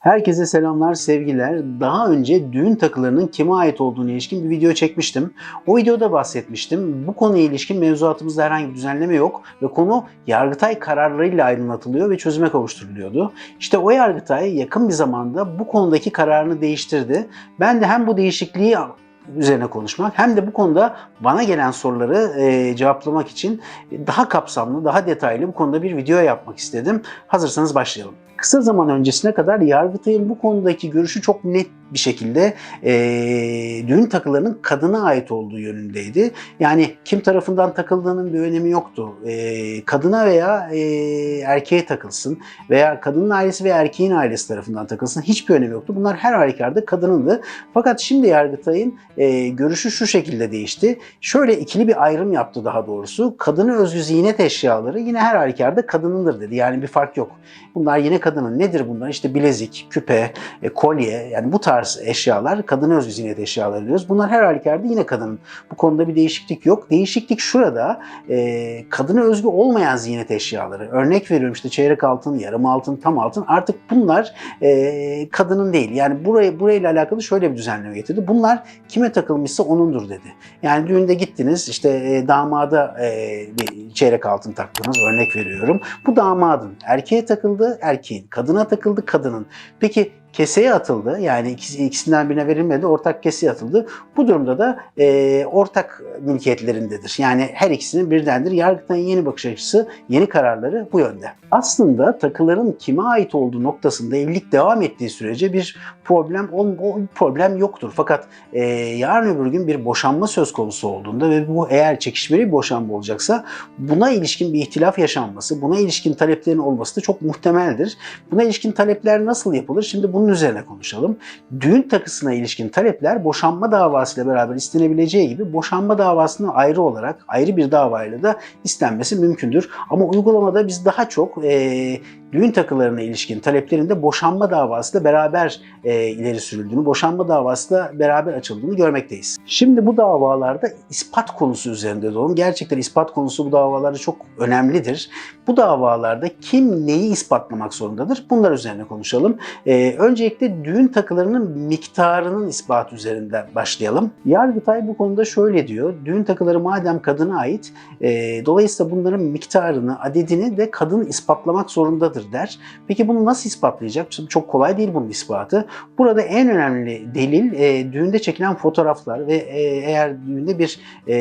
Herkese selamlar, sevgiler. Daha önce düğün takılarının kime ait olduğunu ilişkin bir video çekmiştim. O videoda bahsetmiştim. Bu konuya ilişkin mevzuatımızda herhangi bir düzenleme yok ve konu Yargıtay kararlarıyla aydınlatılıyor ve çözüme kavuşturuluyordu. İşte o Yargıtay yakın bir zamanda bu konudaki kararını değiştirdi. Ben de hem bu değişikliği üzerine konuşmak hem de bu konuda bana gelen soruları e, cevaplamak için daha kapsamlı, daha detaylı bu konuda bir video yapmak istedim. Hazırsanız başlayalım. Kısa zaman öncesine kadar Yargıtay'ın bu konudaki görüşü çok net bir şekilde e, düğün takılarının kadına ait olduğu yönündeydi. Yani kim tarafından takıldığının bir önemi yoktu. E, kadına veya e, erkeğe takılsın veya kadının ailesi veya erkeğin ailesi tarafından takılsın hiçbir önemi yoktu. Bunlar her halükarda kadınındı. Fakat şimdi Yargıtay'ın e, görüşü şu şekilde değişti. Şöyle ikili bir ayrım yaptı daha doğrusu. Kadına özgü ziynet eşyaları yine her halükarda kadınındır dedi. Yani bir fark yok. Bunlar yine kadının. Nedir bunlar? İşte bilezik, küpe, e, kolye yani bu tarz eşyalar kadına özgü ziynet eşyaları diyoruz. Bunlar her halükarda yine kadının. Bu konuda bir değişiklik yok. Değişiklik şurada e, kadına özgü olmayan ziynet eşyaları. Örnek veriyorum işte çeyrek altın, yarım altın, tam altın. Artık bunlar e, kadının değil. Yani buraya burayla alakalı şöyle bir düzenleme getirdi. Bunlar kime takılmışsa onundur dedi. Yani düğünde gittiniz işte e, damada e, bir çeyrek altın taktınız örnek veriyorum. Bu damadın. Erkeğe takıldı erkeğin. Kadına takıldı kadının. Peki keseye atıldı. Yani ikisi, ikisinden birine verilmedi. Ortak keseye atıldı. Bu durumda da e, ortak mülkiyetlerindedir. Yani her ikisinin birdendir. Yargıtay'ın yeni bakış açısı, yeni kararları bu yönde. Aslında takıların kime ait olduğu noktasında evlilik devam ettiği sürece bir problem ol, problem yoktur. Fakat e, yarın öbür gün bir boşanma söz konusu olduğunda ve bu eğer çekişmeli boşanma olacaksa buna ilişkin bir ihtilaf yaşanması, buna ilişkin taleplerin olması da çok muhtemeldir. Buna ilişkin talepler nasıl yapılır? Şimdi bunun üzerine konuşalım. Düğün takısına ilişkin talepler boşanma davasıyla beraber istenebileceği gibi boşanma davasına ayrı olarak ayrı bir davayla da istenmesi mümkündür. Ama uygulamada biz daha çok e, düğün takılarına ilişkin taleplerin de boşanma davası da beraber e, ileri sürüldüğünü, boşanma davası da beraber açıldığını görmekteyiz. Şimdi bu davalarda ispat konusu üzerinde duralım. Gerçekten ispat konusu bu davalarda çok önemlidir. Bu davalarda kim neyi ispatlamak zorundadır? Bunlar üzerine konuşalım. E, öncelikle düğün takılarının miktarının ispatı üzerinden başlayalım. Yargıtay bu konuda şöyle diyor. Düğün takıları madem kadına ait, e, dolayısıyla bunların miktarını, adedini de kadın ispatlamak zorundadır der. Peki bunu nasıl ispatlayacak? Çok kolay değil bunun ispatı. Burada en önemli delil e, düğünde çekilen fotoğraflar ve e, eğer düğünde bir e,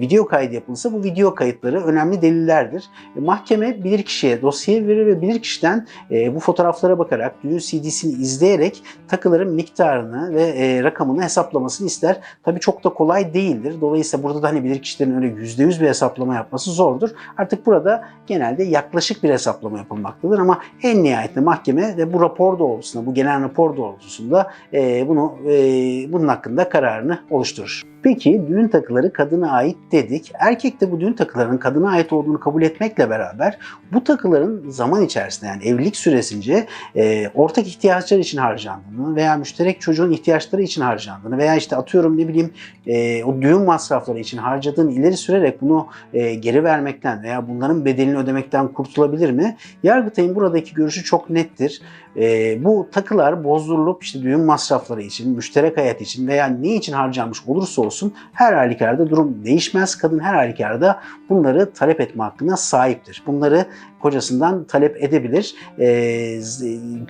video kaydı yapılırsa bu video kayıtları önemli delillerdir. E, mahkeme bilirkişiye dosyayı verir ve bilirkişiden e, bu fotoğraflara bakarak düğün CD'sini izleyerek takıların miktarını ve e, rakamını hesaplamasını ister. Tabii çok da kolay değildir. Dolayısıyla burada da hani bilirkişilerin öyle %100 bir hesaplama yapması zordur. Artık burada genelde yaklaşık bir hesaplama yapılmaktadır ama en nihayetinde mahkeme de bu rapor doğrultusunda, bu genel rapor doğrultusunda e, bunu e, bunun hakkında kararını oluşturur. Peki düğün takıları kadına ait dedik. Erkek de bu düğün takılarının kadına ait olduğunu kabul etmekle beraber bu takıların zaman içerisinde yani evlilik süresince e, ortak ihtiyaçlar için harcandığını veya müşterek çocuğun ihtiyaçları için harcandığını veya işte atıyorum ne bileyim e, o düğün masrafları için harcadığını ileri sürerek bunu e, geri vermekten veya bunların bedelini ödemekten kurtulabilir mi? Yargıtay'ın buradaki görüşü çok nettir. E, bu takılar bozdurulup işte düğün masrafları için, müşterek hayat için veya ne için harcanmış olursa olsun her halükarda durum değişmez. Kadın her halükarda bunları talep etme hakkına sahiptir. Bunları kocasından talep edebilir. E,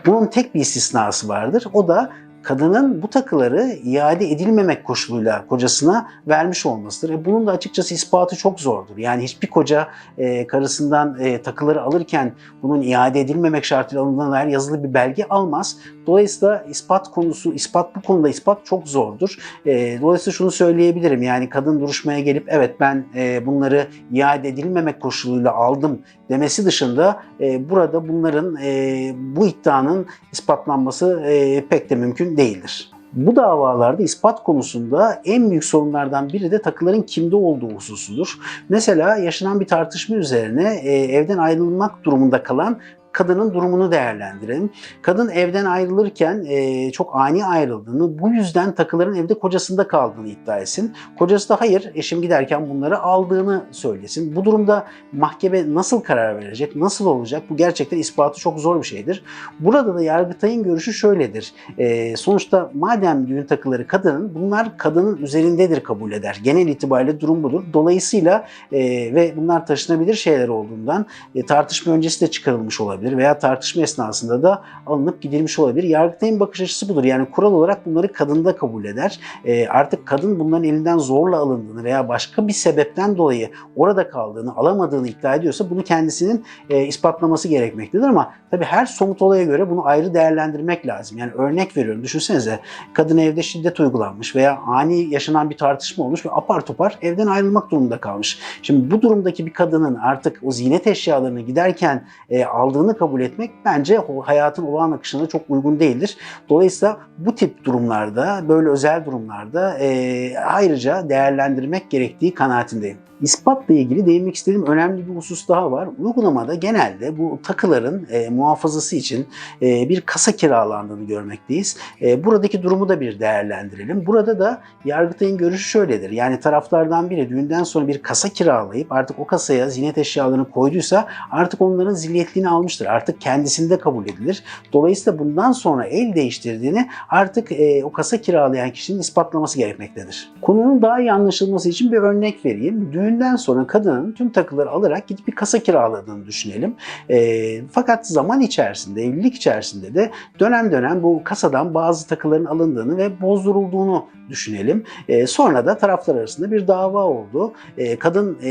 bunun tek bir istisnası vardır. O da kadının bu takıları iade edilmemek koşuluyla kocasına vermiş olmasıdır. E bunun da açıkçası ispatı çok zordur. Yani hiçbir koca e, karısından e, takıları alırken bunun iade edilmemek şartıyla alındığına dair yazılı bir belge almaz. Dolayısıyla ispat konusu, ispat bu konuda ispat çok zordur. E, dolayısıyla şunu söyleyebilirim. Yani kadın duruşmaya gelip evet ben e, bunları iade edilmemek koşuluyla aldım demesi dışında e, burada bunların e, bu iddianın ispatlanması e, pek de mümkün değildir. Bu davalarda ispat konusunda en büyük sorunlardan biri de takıların kimde olduğu hususudur. Mesela yaşanan bir tartışma üzerine e, evden ayrılmak durumunda kalan kadının durumunu değerlendirelim. Kadın evden ayrılırken e, çok ani ayrıldığını, bu yüzden takıların evde kocasında kaldığını iddia etsin. Kocası da hayır, eşim giderken bunları aldığını söylesin. Bu durumda mahkeme nasıl karar verecek, nasıl olacak? Bu gerçekten ispatı çok zor bir şeydir. Burada da Yargıtay'ın görüşü şöyledir. E, sonuçta madem düğün takıları kadının, bunlar kadının üzerindedir kabul eder. Genel itibariyle durum budur. Dolayısıyla e, ve bunlar taşınabilir şeyler olduğundan e, tartışma öncesi de çıkarılmış olabilir veya tartışma esnasında da alınıp gidilmiş olabilir. Yargıtay'ın bakış açısı budur. Yani kural olarak bunları kadında kabul eder. E, artık kadın bunların elinden zorla alındığını veya başka bir sebepten dolayı orada kaldığını, alamadığını iddia ediyorsa bunu kendisinin e, ispatlaması gerekmektedir ama tabii her somut olaya göre bunu ayrı değerlendirmek lazım. Yani örnek veriyorum. Düşünsenize kadın evde şiddet uygulanmış veya ani yaşanan bir tartışma olmuş ve apar topar evden ayrılmak durumunda kalmış. Şimdi bu durumdaki bir kadının artık o ziynet eşyalarını giderken e, aldığını kabul etmek bence hayatın olağan akışına çok uygun değildir. Dolayısıyla bu tip durumlarda, böyle özel durumlarda e, ayrıca değerlendirmek gerektiği kanaatindeyim. İspatla ilgili değinmek istediğim önemli bir husus daha var. Uygulamada genelde bu takıların e, muhafazası için e, bir kasa kiralandığını görmekteyiz. E, buradaki durumu da bir değerlendirelim. Burada da Yargıtay'ın görüşü şöyledir. Yani taraflardan biri düğünden sonra bir kasa kiralayıp artık o kasaya zinet eşyalarını koyduysa artık onların zilyetliğini almıştır. Artık kendisinde kabul edilir. Dolayısıyla bundan sonra el değiştirdiğini artık e, o kasa kiralayan kişinin ispatlaması gerekmektedir. Konunun daha iyi anlaşılması için bir örnek vereyim. Düğünden sonra kadının tüm takıları alarak gidip bir kasa kiraladığını düşünelim. E, fakat zaman içerisinde, evlilik içerisinde de dönem dönem bu kasadan bazı takıların alındığını ve bozdurulduğunu düşünelim. E, sonra da taraflar arasında bir dava oldu. E, kadın e,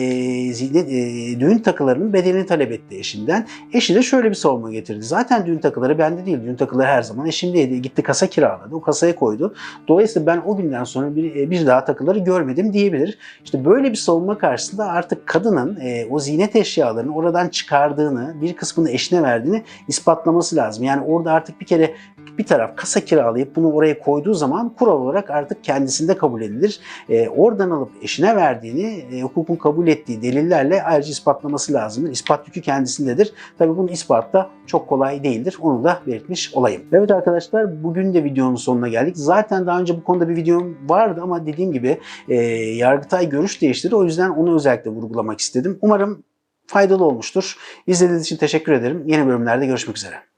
ziynet, e, düğün takılarının bedelini talep etti eşinden. Eşi de şöyle bir savunma getirdi. Zaten düğün takıları bende değil. Düğün takıları her zaman eşimdeydi. Gitti kasa kiraladı. O kasaya koydu. Dolayısıyla ben o günden sonra bir, e, bir daha takıları görmedim diyebilir. İşte böyle bir savunma karşısında artık kadının e, o ziynet eşyalarını oradan çıkardığını, bir kısmını eşine verdiğini ispatlaması lazım. Yani orada artık bir kere bir taraf kasa kiralayıp bunu oraya koyduğu zaman kural olarak artık kendisinde kabul edilir. E, oradan alıp eşine verdiğini e, hukukun kabul ettiği delillerle ayrıca ispatlaması lazımdır. İspat yükü kendisindedir. Tabii bunun ispatı da çok kolay değildir. Onu da belirtmiş olayım. Evet arkadaşlar bugün de videonun sonuna geldik. Zaten daha önce bu konuda bir videom vardı ama dediğim gibi e, Yargıtay görüş değiştirdi. O yüzden onu özellikle vurgulamak istedim. Umarım faydalı olmuştur. İzlediğiniz için teşekkür ederim. Yeni bölümlerde görüşmek üzere.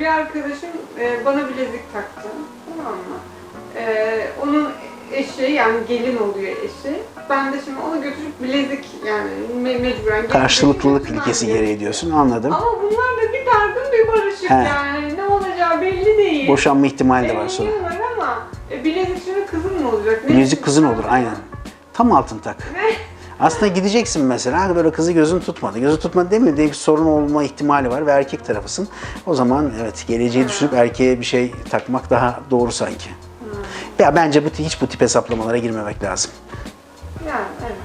Bir arkadaşım e, bana bilezik taktı. Tamam mı? E, onun eşi yani gelin oluyor eşi. Ben de şimdi onu götürüp bilezik yani me- mecburen Karşılıklılık ilkesi gereği diyorsun. Anladım. Ama bunlar da bir dargın bir barışık He. yani. Ne olacağı belli değil. Boşanma ihtimali de var sonra. Evleniyorlar ama e, bilezik şimdi kızın mı olacak? Ne Bilezik kızın olur aynen. Tam altın tak. Ne? Aslında gideceksin mesela böyle kızı gözün tutmadı. Gözü tutmadı değil mi? Diye bir sorun olma ihtimali var ve erkek tarafısın. O zaman evet geleceği düşünüp erkeğe bir şey takmak daha doğru sanki. Ya bence bu hiç bu tip hesaplamalara girmemek lazım. Yani evet.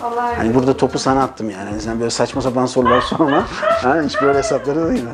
Allah Hani burada topu sana attım yani. Sen böyle saçma sapan sorular sorma. ha, hiç böyle hesapları değil mi?